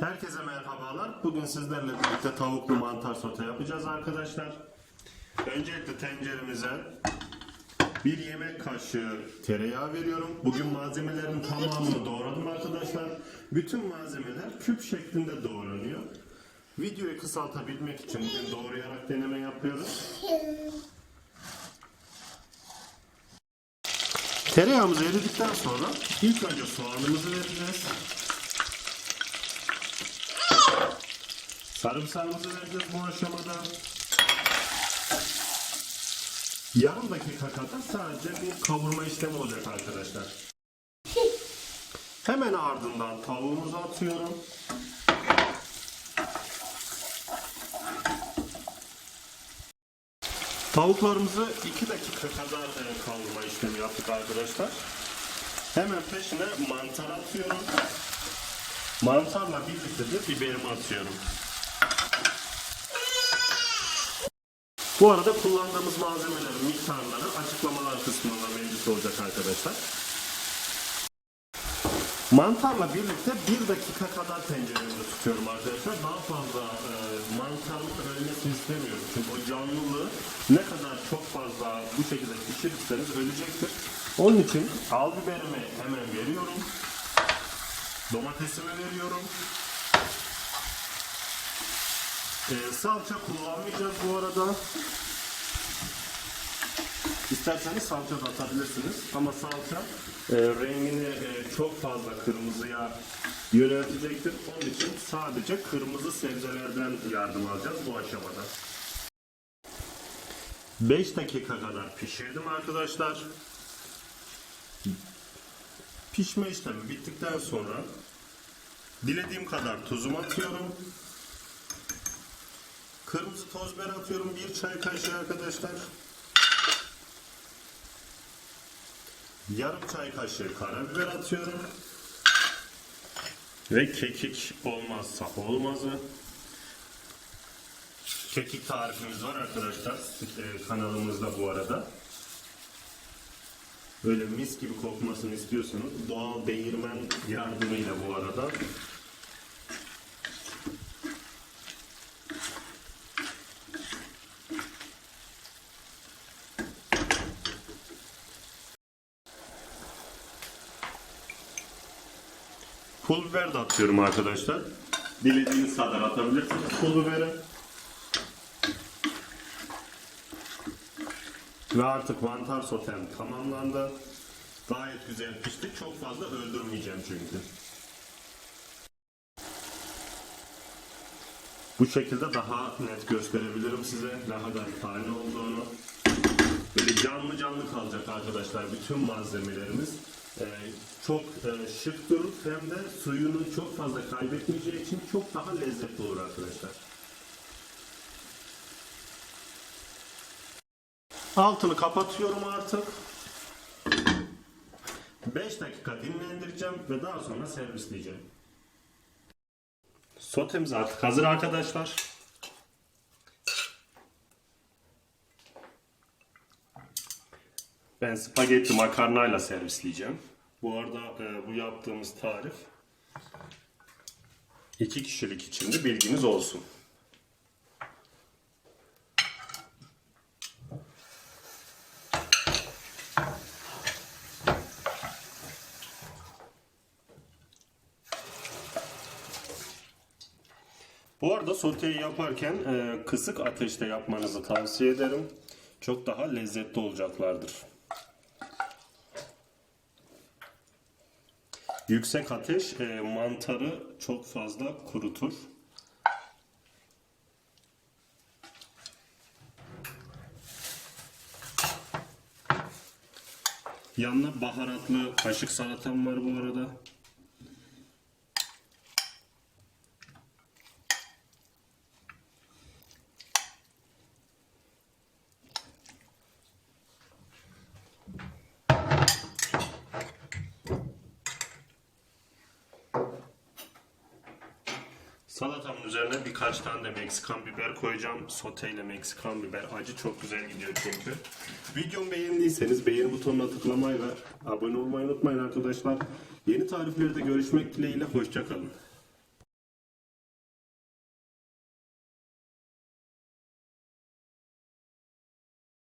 Herkese merhabalar. Bugün sizlerle birlikte tavuklu mantar sote yapacağız arkadaşlar. Öncelikle tenceremize bir yemek kaşığı tereyağı veriyorum. Bugün malzemelerin tamamını doğradım arkadaşlar. Bütün malzemeler küp şeklinde doğranıyor. Videoyu kısaltabilmek için bugün doğrayarak deneme yapıyoruz. Tereyağımız eridikten sonra ilk önce soğanımızı vereceğiz. Sarımsağımızı vereceğiz bu aşamada. Yarım dakika kadar sadece bir kavurma işlemi olacak arkadaşlar. Hemen ardından tavuğumuzu atıyorum. Tavuklarımızı 2 dakika kadar e, kavurma işlemi yaptık arkadaşlar. Hemen peşine mantar atıyorum. Mantarla birlikte de biberimi atıyorum. Bu arada kullandığımız malzemelerin miktarları açıklamalar kısmında mevcut olacak arkadaşlar. Mantarla birlikte bir dakika kadar tenceremde tutuyorum arkadaşlar. Daha fazla e, mantarın ölmesini istemiyorum. Çünkü o canlılığı ne kadar çok fazla bu şekilde pişirirseniz ölecektir. Onun için al biberimi hemen veriyorum. Domatesimi veriyorum. E, salça kullanmayacağız bu arada. İsterseniz salça da atabilirsiniz ama salça e, rengini e, çok fazla kırmızıya yöneltecektir. Onun için sadece kırmızı sebzelerden yardım alacağız bu aşamada. 5 dakika kadar pişirdim arkadaşlar. Pişme işlemi bittikten sonra dilediğim kadar tuzumu atıyorum. Kırmızı toz biber atıyorum bir çay kaşığı arkadaşlar. Yarım çay kaşığı karabiber atıyorum. Ve kekik olmazsa olmazı. Kekik tarifimiz var arkadaşlar e, kanalımızda bu arada. Böyle mis gibi kokmasını istiyorsanız doğal değirmen yardımıyla bu arada Pul biber de atıyorum arkadaşlar. Dilediğiniz kadar atabilirsiniz pul biberi. Ve artık mantar sotem tamamlandı. Gayet güzel pişti. Çok fazla öldürmeyeceğim çünkü. Bu şekilde daha net gösterebilirim size ne kadar tane olduğunu. Böyle canlı canlı kalacak arkadaşlar bütün malzemelerimiz. Ee, çok e, şık durur hem de suyunu çok fazla kaybetmeyeceği için çok daha lezzetli olur arkadaşlar. Altını kapatıyorum artık. 5 dakika dinlendireceğim ve daha sonra servisleyeceğim. Sotemiz artık hazır arkadaşlar. Ben spagetti makarnayla servisleyeceğim. Bu arada e, bu yaptığımız tarif iki kişilik içinde bilginiz olsun. Bu arada soteyi yaparken e, kısık ateşte yapmanızı tavsiye ederim. Çok daha lezzetli olacaklardır. Yüksek ateş e, mantarı çok fazla kurutur. Yanına baharatlı kaşık salatam var bu arada. Salatamın üzerine birkaç tane de Meksikan biber koyacağım. Soteyle Meksikan biber acı çok güzel gidiyor çünkü. Videomu beğendiyseniz beğeni butonuna tıklamayı ve abone olmayı unutmayın arkadaşlar. Yeni tariflerde görüşmek dileğiyle hoşçakalın.